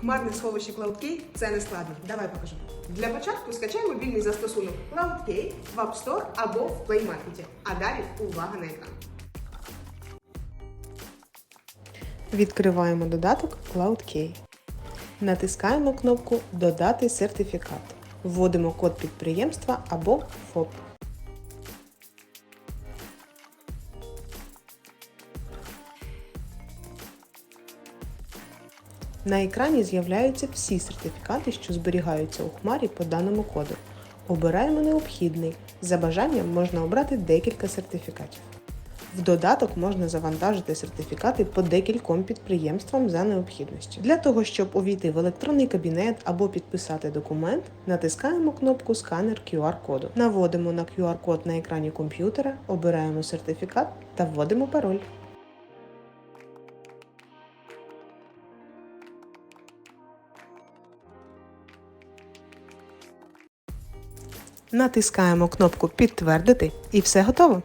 Хмарне сховище CloudKey – це не складно. Давай покажу. Для початку скачай мобільний застосунок CloudKey в App Store або в Play Market. А далі увага на екран. Відкриваємо додаток CloudKey. Натискаємо кнопку Додати сертифікат. Вводимо код підприємства або ФОП. На екрані з'являються всі сертифікати, що зберігаються у хмарі по даному коду. Обираємо необхідний. За бажанням можна обрати декілька сертифікатів. В додаток можна завантажити сертифікати по декільком підприємствам за необхідністю. Для того, щоб увійти в електронний кабінет або підписати документ, натискаємо кнопку Сканер QR-коду. Наводимо на QR-код на екрані комп'ютера, обираємо сертифікат та вводимо пароль. Натискаємо кнопку Підтвердити і все готово.